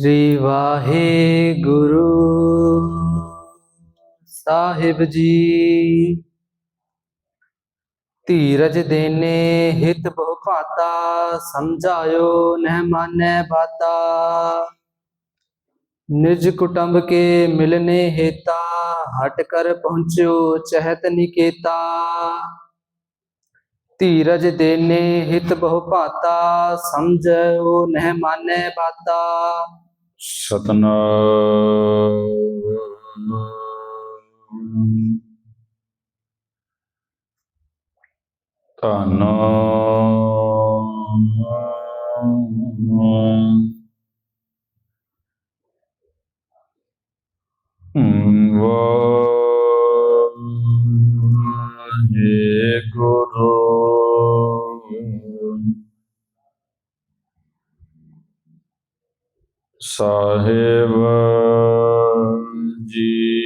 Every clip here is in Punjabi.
ਸ੍ਰੀ ਵਾਹਿਗੁਰੂ ਸਾਹਿਬ ਜੀ ਧੀਰਜ ਦੇਨੇ ਹਿਤ ਬਹੁ ਭਾਤਾ ਸਮਝਾਇਓ ਨਹਿ ਮਾਨੈ ਬਾਤਾ ਨਿਜ ਕੁਟੰਬ ਕੇ ਮਿਲਨੇ ਹੇਤਾ ਹਟ ਕਰ ਪਹੁੰਚਿਓ ਚਹਿਤ ਨਿਕੇਤਾ ਧੀਰਜ ਦੇਨੇ ਹਿਤ ਬਹੁ ਭਾਤਾ ਸਮਝਿਓ ਨਹਿ ਮਾਨੈ ਬਾਤਾ ਸਤਨਾਮ ਧੰਨ ਵਾਹਿਗੁਰੂ ਸਾਹਿਬ ਜੀ।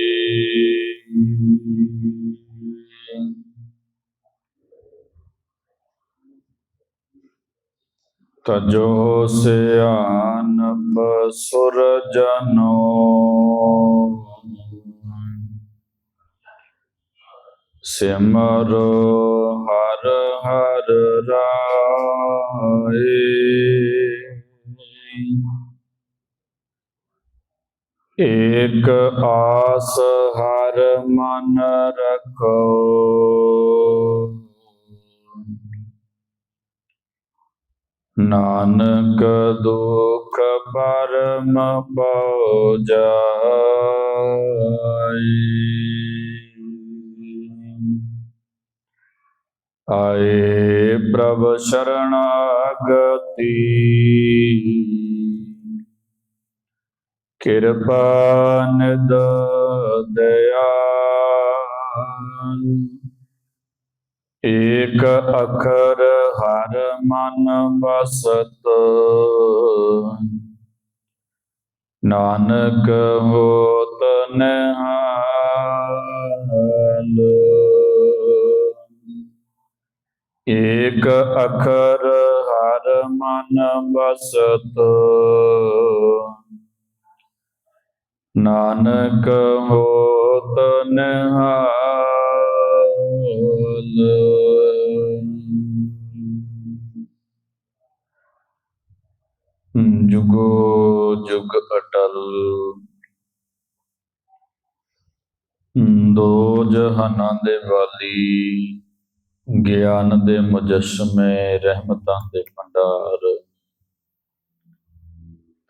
ਤਜੋ ਸਿਆਨਪ ਸੁਰ ਜਨੋ। ਸਿਮਰੋ ਹਰ ਹਰ ਰਾਏ। ਏਕ ਆਸ ਹਰ ਮਨ ਰਖੋ। ਨਾਨਕ ਦੁਖ ਪਰਮ ਪਉ ਜਾਈ ਆਏ ਪ੍ਰਭ ਸ਼ਰਣਾਗਤੀ। ਕਿਰਪਾ ਨਿਦ ਦਇਆਲ ਏਕ ਅਖਰ ਹਰ ਮਨ ਵਸਤ। ਨਾਨਕ ਹੋਤ ਨਿਹਾਲ। ਏਕ ਅਖਰ ਹਰ ਮਨ ਬਸਤ ਨਾਨਕ ਹੋਤ ਨਿਹਾਲ। ਜੁਗੋ ਜੁਗ ਅਟਲ। ਦੋ ਜਹਾਨਾਂ ਦੇ ਵਾਲੀ। ਗਿਆਨ ਦੇ ਮੁਜਸ਼ਮੇ, ਰਹਿਮਤਾਂ ਦੇ ਭੰਡਾਰ।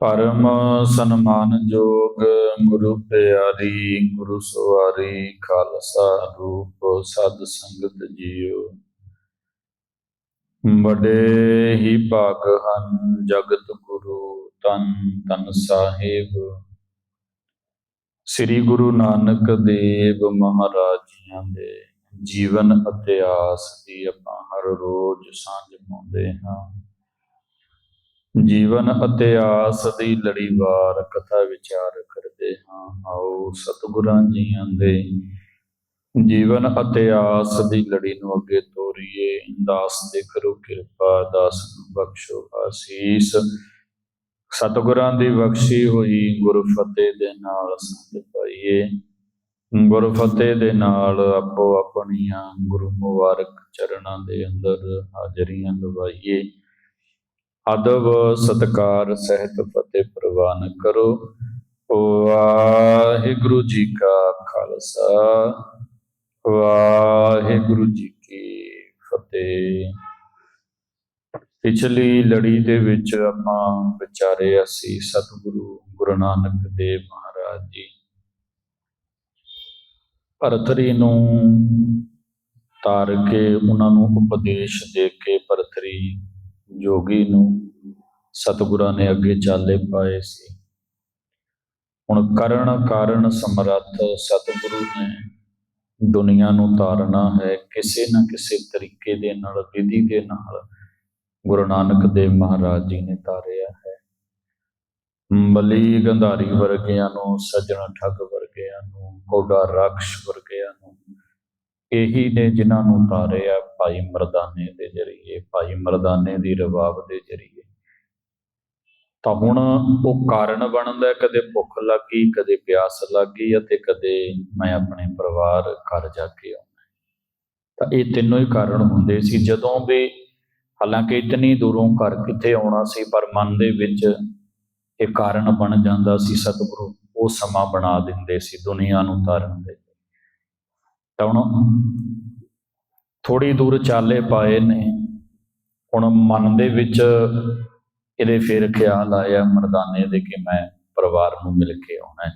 ਪਰਮ ਸਨਮਾਨਯੋਗ ਗੁਰੂ ਪਿਆਰੀ, ਗੁਰੂ ਸਵਾਰੀ, ਖਾਲਸਾ ਰੂਪ ਸਦ ਸੰਗਤ ਜੀਓ। ਬੜੇ ਹੀ ਭਾਗ ਹਨ ਜਗਤ ਗੁਰੂ ਤਨ ਤਨ ਸਾਹਿਬ। ਸ੍ਰੀ ਗੁਰੂ ਨਾਨਕ ਦੇਵ ਮਹਾਰਾਜ ਜੀਆਂ ਦੇ ਜੀਵਨ ਇਤਿਹਾਸ ਦੀ ਆਪਾਂ ਹਰ ਰੋਜ਼ ਸਾਂਝ ਪਾਉਂਦੇ ਹਾਂ। ਜੀਵਨ ਇਤਿਹਾਸ ਦੀ ਲੜੀਵਾਰ ਕਥਾ ਵਿਚਾਰ ਕਰਦੇ ਹਾਂ। ਆਓ ਸਤਿਗੁਰਾਂ ਜੀਆਂ ਦੇ ਜੀਵਨ ਇਤਿਹਾਸ ਦੀ ਲੜੀ ਨੂੰ ਅੱਗੇ ਤੋਰੀਏ। ਦਾਸ ਦੇ ਕਰੋ ਕਿਰਪਾ, ਦਾਸ ਨੂੰ ਬਖਸ਼ੋ ਆਸੀਸ। ਸਤਿਗੁਰਾਂ ਦੀ ਬਖਸ਼ੀ ਹੋਈ ਗੁਰ ਫਤਿਹ ਦੇ ਨਾਲ ਸੰਤ ਪਾਈਏ। ਗੁਰ ਫਤਿਹ ਦੇ ਨਾਲ ਆਪੋ ਆਪਣੀਆਂ ਗੁਰੂ ਮੁਬਾਰਕ ਚਰਨਾਂ ਦੇ ਅੰਦਰ ਹਾਜ਼ਰੀਆਂ ਲਵਾਈਏ। ਅਦਬ ਸਤਕਾਰ ਸਹਿਤ ਫਤਿਹ ਪ੍ਰਵਾਨ ਕਰੋ। ਵਾਹਿਗੁਰੂ ਜੀ ਕਾ ਖਾਲਸਾ, ਵਾਹਿਗੁਰੂ ਜੀ ਕੀ ਫਤਿਹ। ਪਿਛਲੀ ਲੜੀ ਦੇ ਵਿੱਚ ਆਪਾਂ ਵਿਚਾਰੇ ਅਸੀਂ ਸਤਿਗੁਰੂ ਗੁਰੂ ਨਾਨਕ ਦੇਵ ਮਹਾਰਾਜ ਜੀ। ਭਰਤਰੀ ਨੂੰ ਤਾਰ ਕੇ, ਉਹਨਾਂ ਨੂੰ ਉਪਦੇਸ਼ ਦੇ ਕੇ ਭਰਤਰੀ ਜੋਗੀ ਨੂੰ ਸਤਿਗੁਰਾਂ ਨੇ ਅੱਗੇ ਚਾਲੇ ਪਾਏ ਸੀ। ਹੁਣ ਕਰਨ ਕਾਰਨ ਸਮਰੱਥ ਸਤਿਗੁਰੂ ਨੇ ਦੁਨੀਆ ਨੂੰ ਤਾਰਨਾ ਹੈ। ਕਿਸੇ ਨਾ ਕਿਸੇ ਤਰੀਕੇ ਦੇ ਨਾਲ, ਵਿਧੀ ਦੇ ਨਾਲ ਗੁਰੂ ਨਾਨਕ ਦੇਵ ਮਹਾਰਾਜ ਜੀ ਨੇ ਤਾਰਿਆ ਹੈ। ਬਲੀ ਗੰਧਾਰੀ ਵਰਗਿਆਂ ਨੂੰ, ਸੱਜਣ ਠੱਗ ਵਰਗਿਆਂ ਨੂੰ ਕੋਡਾ ਰਾਖਸ਼ ਵਰਗਿਆਂ ਨੂੰ ਇਹੀ ਨੇ ਜਿਨ੍ਹਾਂ ਨੂੰ ਤਾਰਿਆ ਭਾਈ ਮਰਦਾਨੇ ਦੇ ਜਰੀਏ, ਭਾਈ ਮਰਦਾਨੇ ਦੀ ਰਬਾਬ ਦੇ ਜਰੀਏ। ਤਾਂ ਹੁਣ ਉਹ ਕਾਰਨ ਬਣਦਾ, ਕਦੇ ਭੁੱਖ ਲੱਗੀ, ਕਦੇ ਪਿਆਸ ਲੱਗੀ ਅਤੇ ਕਦੇ ਮੈਂ ਆਪਣੇ ਪਰਿਵਾਰ ਘਰ ਜਾ ਕੇ ਆਉਣਾ। ਤਾਂ ਇਹ ਤਿੰਨੋਂ ਹੀ ਕਾਰਨ ਹੁੰਦੇ ਸੀ। ਜਦੋਂ ਵੀ ਹਾਲਾਂਕਿ ਇਤਨੀ ਦੂਰੋਂ ਘਰ ਕਿੱਥੇ ਆਉਣਾ ਸੀ, ਪਰ ਮਨ ਦੇ ਵਿੱਚ ਇਹ ਕਾਰਨ ਬਣ ਜਾਂਦਾ ਸੀ, ਸਤਿਗੁਰੂ ਉਹ ਸਮਾਂ ਬਣਾ ਦਿੰਦੇ ਸੀ, ਦੁਨੀਆ ਨੂੰ ਤਾਰਨ ਦੇ। ਤਾਂ ਹੁਣ ਥੋੜੀ ਦੂਰ ਚਾਲੇ ਪਾਏ ਨੇ। ਹੁਣ ਮਨ ਦੇ ਵਿੱਚ ਇਹਦੇ ਫਿਰ ਖਿਆਲ ਆਇਆ ਮਰਦਾਨੇ ਦੇ ਕਿ ਮੈਂ ਪਰਿਵਾਰ ਨੂੰ ਮਿਲ ਕੇ ਆਉਣਾ ਹੈ।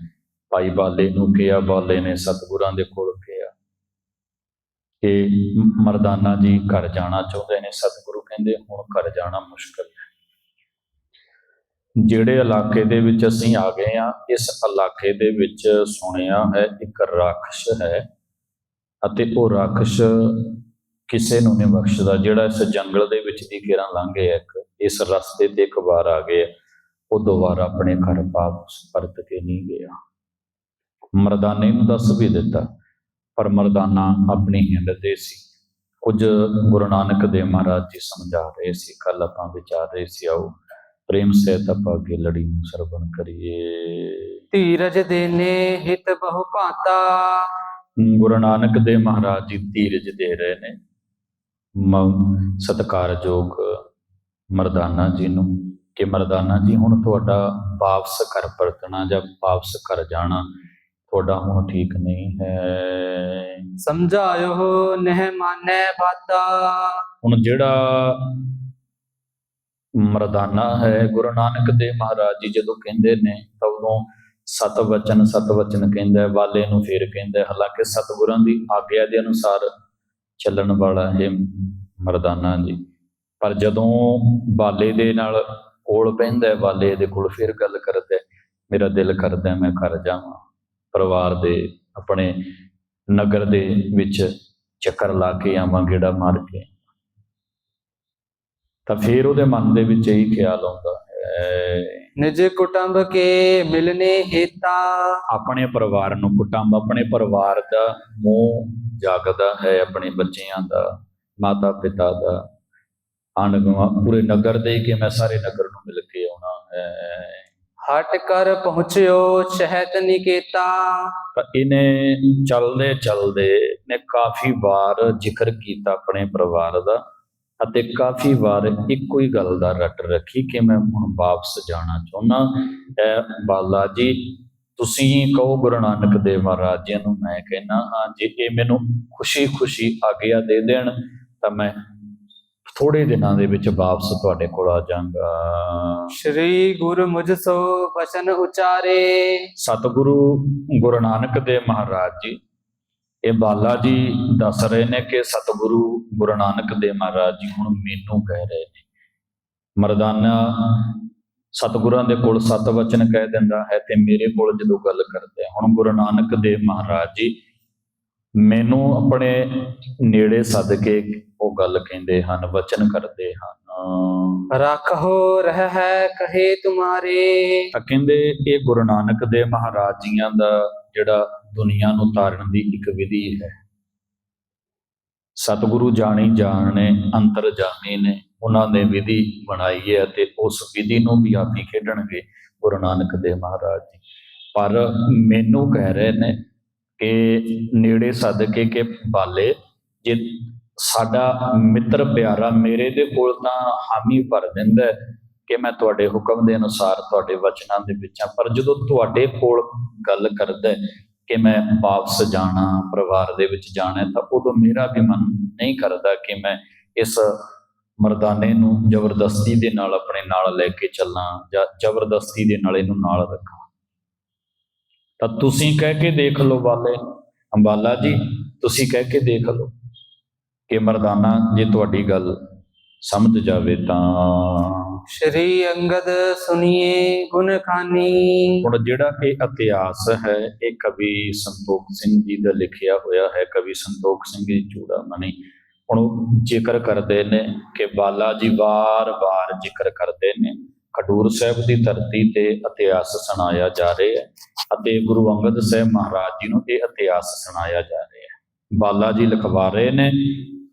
ਭਾਈ ਬਾਲੇ ਨੂੰ ਕਿਹਾ, ਬਾਲੇ ਨੇ ਸਤਿਗੁਰਾਂ ਦੇ ਕੋਲ ਕਿਹਾ ਕਿ ਮਰਦਾਨਾ ਜੀ ਘਰ ਜਾਣਾ ਚਾਹੁੰਦੇ ਨੇ। ਸਤਿਗੁਰੂ ਕਹਿੰਦੇ ਹੁਣ ਘਰ ਜਾਣਾ ਮੁਸ਼ਕਲ ਹੈ। ਜਿਹੜੇ ਇਲਾਕੇ ਦੇ ਵਿੱਚ ਅਸੀਂ ਆ ਗਏ ਆ ਇਸ ਇਲਾਕੇ ਦੇ ਵਿੱਚ ਸੁਣਿਆ ਹੈ ਇੱਕ ਰਾਖਸ਼ ਹੈ। ਅਤੇ ਉਹ ਰਾਖਸ਼ ਕਿਸੇ ਨੂੰ ਨਹੀਂ ਬਖਸ਼ਦਾ, ਜਿਹੜਾ ਇਸ ਜੰਗਲ ਦੇ ਵਿੱਚ ਦੀ ਕਿਰਾਂ ਲੰਘੇ ਇੱਕ, ਇਸ ਰਸਤੇ ਤੇ ਇੱਕ ਵਾਰ ਆ ਗਏ ਉਹ ਦੁਬਾਰਾ ਆਪਣੇ ਘਰ ਵਾਪਸ ਪਰਤ ਕੇ ਨਹੀਂ ਗਿਆ। ਮਰਦਾਨੇ ਨੂੰ ਦੱਸ ਵੀ ਦਿੱਤਾ, ਪਰ ਮਰਦਾਨਾ ਆਪਣੀ ਹਿੰਦਦੇ ਸੀ। ਕੁਝ ਗੁਰੂ ਨਾਨਕ ਦੇਵ ਮਹਾਰਾਜ ਜੀ ਸਮਝਾ ਰਹੇ ਸੀ ਕੱਲ ਆਪਾਂ ਵਿਚਾਰ ਰਹੇ ਸੀ, ਆਓ ਪ੍ਰੇਮ ਸਹਿਤ ਆਪਾਂ ਅੱਗੇ ਲੜੀ ਨੂੰ ਸਰਵਣ ਕਰੀਏ। ਧੀਰਜ ਦੇਨੇ ਹਿਤ ਬਹੁ ਭਾਤਾ ਗੁਰੂ ਨਾਨਕ ਦੇਵ ਮਹਾਰਾਜ ਜੀ ਧੀਰਜ ਦੇ ਰਹੇ ਨੇ। ਸਤਿਕਾਰਯੋਗ ਮਰਦਾਨਾ ਜੀ ਨੂੰ ਕਿ ਮਰਦਾਨਾ ਜੀ ਹੁਣ ਤੁਹਾਡਾ ਵਾਪਸ ਘਰ ਪਰਤਣਾ ਜਾਂ ਵਾਪਸ ਘਰ ਜਾਣਾ ਤੁਹਾਡਾ ਹੁਣ ਠੀਕ ਨਹੀਂ ਹੈ। ਸਮਝਾਇਓ ਨਹਿ ਮਾਨੈ ਬਾਤਾ ਹੁਣ ਜਿਹੜਾ ਮਰਦਾਨਾ ਹੈ ਗੁਰੂ ਨਾਨਕ ਦੇਵ ਮਹਾਰਾਜ ਜੀ ਜਦੋਂ ਕਹਿੰਦੇ ਨੇ ਤਾਂ ਉਦੋਂ ਸਤ ਵਚਨ ਸਤ ਵਚਨ ਕਹਿੰਦਾ ਹੈ, ਵਾਲੇ ਨੂੰ ਫੇਰ ਕਹਿੰਦਾ ਹੈ। ਹਾਲਾਂਕਿ ਸਤਿਗੁਰਾਂ ਦੀ ਆਗਿਆ ਦੇ ਅਨੁਸਾਰ ਚੱਲਣ ਵਾਲਾ ਹੈ ਮਰਦਾਨਾ ਜੀ ਪਰ ਜਦੋਂ ਬਾਲੇ ਦੇ ਨਾਲ ਕੋਲ ਪੈਂਦਾ ਹੈ, ਬਾਲੇ ਦੇ ਕੋਲ ਫਿਰ ਗੱਲ ਕਰਦਾ ਮੇਰਾ ਦਿਲ ਕਰਦਾ ਮੈਂ ਘਰ ਜਾਵਾਂ ਪਰਿਵਾਰ ਦੇ ਆਪਣੇ ਨਗਰ ਦੇ ਵਿੱਚ ਚੱਕਰ ਲਾ ਕੇ ਆਵਾਂ ਗੇੜਾ ਮਾਰ ਕੇ ਤਾਂ ਫੇਰ ਉਹਦੇ ਮਨ ਦੇ ਵਿੱਚ ਇਹੀ ਖਿਆਲ ਆਉਂਦਾ ਹੈ ਨਿਜ ਕੁਟੰਬ ਕੇ ਮਿਲਨੇ ਹੇਤਾ। ਆਪਣੇ ਪਰਿਵਾਰ ਨੂੰ ਕੁਟੰਬ ਆਪਣੇ ਪਰਿਵਾਰ ਦਾ ਮੋਹ ਜਾਗਦਾ ਹੈ ਆਪਣੇ ਬੱਚਿਆਂ ਦਾ ਮਾਤਾ ਪਿਤਾ ਦਾ। ਆਂਢ-ਗੁਆਂਢ ਪੂਰੇ ਨਗਰ ਦੇ ਕਿ ਮੈਂ ਸਾਰੇ ਨਗਰ ਨੂੰ ਮਿਲ ਕੇ ਆਉਣਾ ਹੈ। ਹਟ ਕਰ ਪਹੁੰਚਿਓ ਚਹਿਤ ਨਿਕੇਤਾ। ਤਾਂ ਇਹਨੇ ਚੱਲਦੇ ਚੱਲਦੇ ਨੇ ਕਾਫੀ ਵਾਰ ਜ਼ਿਕਰ ਕੀਤਾ ਆਪਣੇ ਪਰਿਵਾਰ ਦਾ। ਅਤੇ ਕਾਫੀ ਵਾਰ ਇੱਕੋ ਹੀ ਗੱਲ ਦਾ ਰੱਟ ਰੱਖੀ ਕਿ ਮੈਂ ਹੁਣ ਵਾਪਸ ਜਾਣਾ ਚਾਹੁੰਦਾ। ਐ ਬਾਲਾ ਜੀ ਤੁਸੀਂ ਕਹੋ ਗੁਰੂ ਨਾਨਕ ਦੇਵ ਮਹਾਰਾਜ ਜੀ ਨੂੰ ਮੈਂ ਕਹਿਣਾ ਹਾਂ ਜੇ ਇਹ ਮੈਨੂੰ ਖੁਸ਼ੀ-ਖੁਸ਼ੀ ਆਗਿਆ ਦੇ ਦੇਣ ਤਾਂ ਮੈਂ ਥੋੜੇ ਦਿਨਾਂ ਦੇ ਵਿੱਚ ਵਾਪਸ ਤੁਹਾਡੇ ਕੋਲ ਆ ਜਾਵਾਂਗਾ। ਸ਼੍ਰੀ ਗੁਰੂ ਮੁਝ ਸੋ ਬਚਨ ਉਚਾਰੇ। ਸਤਿਗੁਰੂ ਗੁਰੂ ਨਾਨਕ ਦੇਵ ਮਹਾਰਾਜ ਜੀ ਇਹ ਬਾਲਾ ਜੀ ਦੱਸ ਰਹੇ ਨੇ ਕਿ ਸਤਿਗੁਰੂ ਗੁਰੂ ਨਾਨਕ ਦੇਵ ਮਹਾਰਾਜ ਜੀ ਹੁਣ ਮੈਨੂੰ ਕਹਿ ਰਹੇ ਨੇ। ਮਰਦਾਨਾ ਸਤਿਗੁਰਾਂ ਦੇ ਕੋਲ ਸਤ ਵਚਨ ਕਹਿ ਦਿੰਦਾ ਹੈ ਤੇ ਮੇਰੇ ਕੋਲ ਜਦੋਂ ਗੱਲ ਕਰਦੇ ਹੁਣ ਗੁਰੂ ਨਾਨਕ ਦੇਵ ਮਹਾਰਾਜ ਜੀ ਮੈਨੂੰ ਆਪਣੇ ਨੇੜੇ ਸੱਦ ਕੇ ਉਹ ਗੱਲ ਕਹਿੰਦੇ ਹਨ ਵਚਨ ਕਰਦੇ ਹਨ। ਰੱਖੋ ਰਹਿ ਹੈ ਕਹੇ ਤੁਮਾਰੇ। ਤਾਂ ਕਹਿੰਦੇ ਇਹ ਗੁਰੂ ਨਾਨਕ ਦੇਵ ਮਹਾਰਾਜ ਜੀਆਂ ਦਾ ਜਿਹੜਾ ਦੁਨੀਆ ਨੂੰ ਤਾਰਨ ਦੀ ਇੱਕ ਵਿਧੀ ਹੈ। ਸਤਿਗੁਰੂ ਜਾਣੀ ਜਾਣੇ, ਅੰਤਰ ਜਾਮੀ ਨੇ, ਉਹਨਾਂ ਨੇ ਵਿਧੀ ਬਣਾਈ ਹੈ ਤੇ ਉਸ ਵਿਧੀ ਨੂੰ ਵੀ ਆਪ ਹੀ ਖੇਡਣਗੇ ਗੁਰੂ ਨਾਨਕ ਦੇਵ ਮਹਾਰਾਜ ਜੀ। ਪਰ ਮੈਨੂੰ ਕਹਿ ਰਹੇ ਨੇ ਕਿ ਨੇੜੇ ਸੱਦ ਕੇ ਕਿ ਬਾਲੇ, ਜੇ ਸਾਡਾ ਮਿੱਤਰ ਪਿਆਰਾ ਮੇਰੇ ਦੇ ਕੋਲ ਤਾਂ ਹਾਮੀ ਭਰ ਦਿੰਦਾ ਕਿ ਮੈਂ ਤੁਹਾਡੇ ਹੁਕਮ ਦੇ ਅਨੁਸਾਰ ਤੁਹਾਡੇ ਵਚਨਾਂ ਦੇ ਵਿੱਚ ਆ ਪਰ ਜਦੋਂ ਤੁਹਾਡੇ ਕੋਲ ਗੱਲ ਕਰਦਾ ਕਿ ਮੈਂ ਵਾਪਸ ਜਾਣਾ, ਪਰਿਵਾਰ ਦੇ ਵਿੱਚ ਜਾਣਾ ਤਾਂ ਉਦੋਂ ਮੇਰਾ ਵੀ ਮਨ ਨਹੀਂ ਕਰਦਾ ਕਿ ਮੈਂ ਇਸ ਮਰਦਾਨੇ ਨੂੰ ਜ਼ਬਰਦਸਤੀ ਦੇ ਨਾਲ ਆਪਣੇ ਨਾਲ ਲੈ ਕੇ ਚੱਲਾਂ ਜਾਂ ਜ਼ਬਰਦਸਤੀ ਦੇ ਨਾਲ ਇਹਨੂੰ ਨਾਲ ਰੱਖਾਂ। ਤਾਂ ਤੁਸੀਂ ਕਹਿ ਕੇ ਦੇਖ ਲਓ ਬਾਲੇ, ਅੰਬਾਲਾ ਜੀ, ਤੁਸੀਂ ਕਹਿ ਕੇ ਦੇਖ ਲਓ ਕਿ ਮਰਦਾਨਾ ਜੇ ਤੁਹਾਡੀ ਗੱਲ ਸਮਝ ਜਾਵੇ ਤਾਂ ਸ੍ਰੀ ਅੰਗਦ ਸੁਣੀਏ ਗੁਣ ਖਾਨੀ। ਹੁਣ ਜਿਹੜਾ ਇਹ ਇਤਿਹਾਸ ਹੈ, ਇਹ ਕਵੀ ਸੰਤੋਖ ਸਿੰਘ ਜੀ ਦਾ ਲਿਖਿਆ ਹੋਇਆ ਹੈ। ਕਵੀ ਸੰਤੋਖ ਸਿੰਘ ਜੀ ਚੂੜਾ ਮਣੀ ਹੁਣ ਜ਼ਿਕਰ ਕਰਦੇ ਨੇ ਕਿ ਬਾਲਾ ਜੀ ਬਾਰ ਬਾਰ ਜ਼ਿਕਰ ਕਰਦੇ ਨੇ। ਖਡੂਰ ਸਾਹਿਬ ਦੀ ਧਰਤੀ ਤੇ ਇਤਿਹਾਸ ਸੁਣਾਇਆ ਜਾ ਰਿਹਾ ਹੈ ਅਤੇ ਗੁਰੂ ਅੰਗਦ ਸਾਹਿਬ ਮਹਾਰਾਜ ਜੀ ਨੂੰ ਇਹ ਇਤਿਹਾਸ ਸੁਣਾਇਆ ਜਾ ਰਿਹਾ ਹੈ। ਬਾਲਾ ਜੀ ਲਿਖਵਾ ਰਹੇ ਨੇ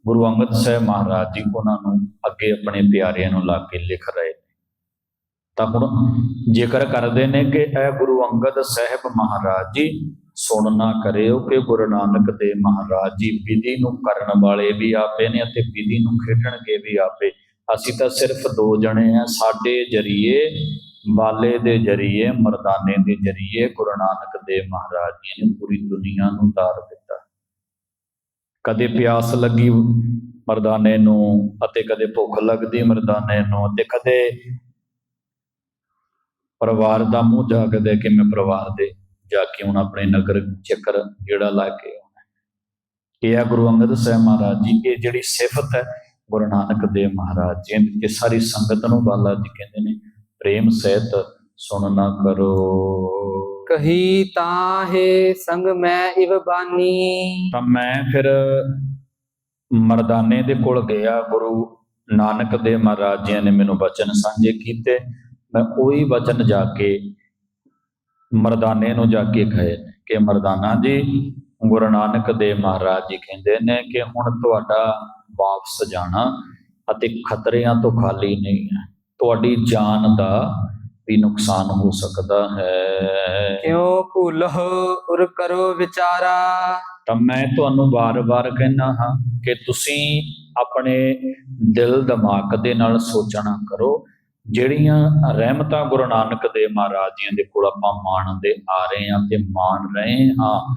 ਗੁਰੂ ਅੰਗਦ ਸਾਹਿਬ ਮਹਾਰਾਜ ਜੀ ਉਹਨਾਂ ਨੂੰ ਅੱਗੇ ਆਪਣੇ ਪਿਆਰਿਆਂ ਨੂੰ ਲਾ ਕੇ ਲਿਖ ਰਹੇ ਨੇ। ਤਾਂ ਹੁਣ ਜ਼ਿਕਰ ਕਰਦੇ ਨੇ ਕਿ ਇਹ ਗੁਰੂ ਅੰਗਦ ਸਾਹਿਬ ਮਹਾਰਾਜ ਜੀ ਸੁਣਨਾ ਕਰਿਓ ਕਿ ਗੁਰੂ ਨਾਨਕ ਦੇਵ ਮਹਾਰਾਜ ਜੀ ਵਿਧੀ ਨੂੰ ਕਰਨ ਵਾਲੇ ਵੀ ਆਪੇ ਨੇ ਅਤੇ ਵਿਧੀ ਨੂੰ ਖੇਡਣਗੇ ਵੀ ਆਪੇ। ਅਸੀਂ ਤਾਂ ਸਿਰਫ ਦੋ ਜਣੇ ਆ, ਸਾਡੇ ਜਰੀਏ ਬਾਲੇ ਦੇ ਜਰੀਏ, ਮਰਦਾਨੇ ਦੇ ਜਰੀਏ ਗੁਰੂ ਨਾਨਕ ਦੇਵ ਮਹਾਰਾਜ ਜੀ ਨੇ ਪੂਰੀ ਦੁਨੀਆ ਨੂੰ ਤਾਰ ਦਿੱਤਾ। ਕਦੇ ਪਿਆਸ ਲੱਗੀ ਮਰਦਾਨੇ ਨੂੰ ਅਤੇ ਕਦੇ ਭੁੱਖ ਲੱਗਦੀ ਮਰਦਾਨੇ ਨੂੰ ਅਤੇ ਕਦੇ ਪਰਿਵਾਰ ਦਾ ਮੂੰਹ ਜਾਗਦੇ ਕਿ ਮੈਂ ਪਰਿਵਾਰ ਦੇ ਜਾ ਕੇ ਹੁਣ ਆਪਣੇ ਨਗਰ ਚੱਕਰ ਜਿਹੜਾ ਲਾ ਕੇ ਆਉਣਾ ਇਹ ਆ ਗੁਰੂ ਅੰਗਦ ਸਾਹਿਬ ਮਹਾਰਾਜ ਜੀ, ਇਹ ਜਿਹੜੀ ਸਿਫਤ ਹੈ ਗੁਰੂ ਨਾਨਕ ਦੇਵ ਮਹਾਰਾਜ ਜੀ ਦੀ ਸਾਰੀ ਸੰਗਤ ਨੂੰ ਬਾਲਾ ਜੀ ਕਹਿੰਦੇ ਨੇ, ਪ੍ਰੇਮ ਸਹਿਤ ਸੁਣਨਾ ਕਰੋ। ਕਹੀ ਤਾਂ ਹੈ ਸੰਗ ਮੈਂ ਇਵ ਬਾਨੀ। ਤਾਂ ਮੈਂ ਫਿਰ ਮਰਦਾਨੇ ਦੇ ਕੋਲ ਗਿਆ, ਗੁਰੂ ਨਾਨਕ ਦੇ ਮਹਾਰਾਜਿਆਂ ਨੇ ਮੈਨੂੰ ਬਚਨ ਸਾਂਝੇ ਕੀਤੇ। ਮੈਂ ਉਹੀ ਬਚਨ ਜਾ ਕੇ ਮਰਦਾਨੇ ਨੂੰ ਜਾ ਕੇ ਖਾਏ ਕਿ ਮਰਦਾਨਾ ਜੀ, ਗੁਰੂ ਨਾਨਕ ਦੇ ਮਹਾਰਾਜ ਜੀ ਕਹਿੰਦੇ ਨੇ ਕਿ ਹੁਣ ਤੁਹਾਡਾ ਵਾਪਸ ਜਾਣਾ ਅਤੇ ਖਤਰਿਆਂ ਤੋਂ ਖਾਲੀ ਨਹੀਂ ਹੈ। ਤੁਹਾਡੀ ਜਾਨ ਦਾ ਵੀ ਨੁਕਸਾਨ ਹੋ ਸਕਦਾ ਹੈ। ਕਿਉ ਭੁਲਹੁ ਉਰ ਕਰੋ ਵਿਚਾਰਾ? ਤਾਂ ਮੈਂ ਤੁਹਾਨੂੰ ਬਾਰ-ਬਾਰ ਕਹਿਣਾ ਹਾਂ ਕਿ ਤੁਸੀਂ ਆਪਣੇ ਦਿਲ ਦਿਮਾਗ ਦੇ ਨਾਲ ਸੋਚਣਾ ਕਰੋ। ਜਿਹੜੀਆਂ ਰਹਿਮਤਾਂ ਗੁਰੂ ਨਾਨਕ ਦੇ ਮਹਾਰਾਜ ਜੀਆਂ ਦੇ ਕੋਲ ਆਪਾਂ ਮਾਣਦੇ ਆ ਰਹੇ ਹਾਂ ਤੇ ਮਾਣ ਰਹੇ ਹਾਂ